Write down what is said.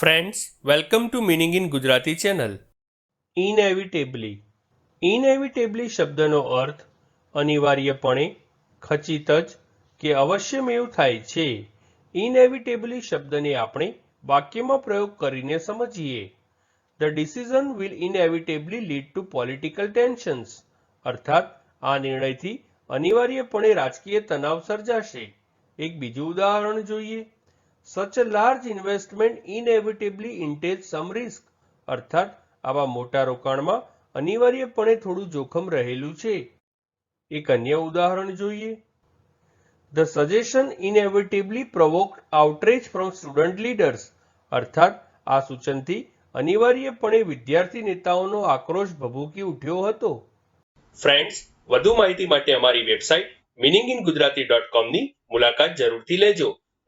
Friends welcome to meaning in Gujarati channel inevitably inevitably શબ્દનો અર્થ અનિવાર્યપણે ખચિત જ કે અવશ્યમેવ થાય છે. ઇનએવિટેબલી શબ્દને આપણે વાક્યમાં પ્રયોગ કરીને સમજીએ. The decision will inevitably lead to political tensions અર્થાત, આ નિર્ણયથી અનિવાર્યપણે રાજકીય તણાવ સર્જાશે. એક બીજું ઉદાહરણ જોઈએ. Such a large investment inevitably entails some risk અર્થાત, આવા મોટા રોકાણમાં અનિવાર્યપણે થોડું જોખમ રહેલું છે. એક અન્ય ઉદાહરણ જોઈએ. The suggestion inevitably provoke outreach from student leaders અર્થાત, આ સૂચનથી અનિવાર્યપણે વિદ્યાર્થી નેતાઓનો આક્રોશ ભભૂકી ઉઠ્યો હતો. ફ્રેન્ડ્સ વધુ માહિતી માટે અમારી website meaning in Gujarati dot કોમની મુલાકાત જરૂરથી લેજો.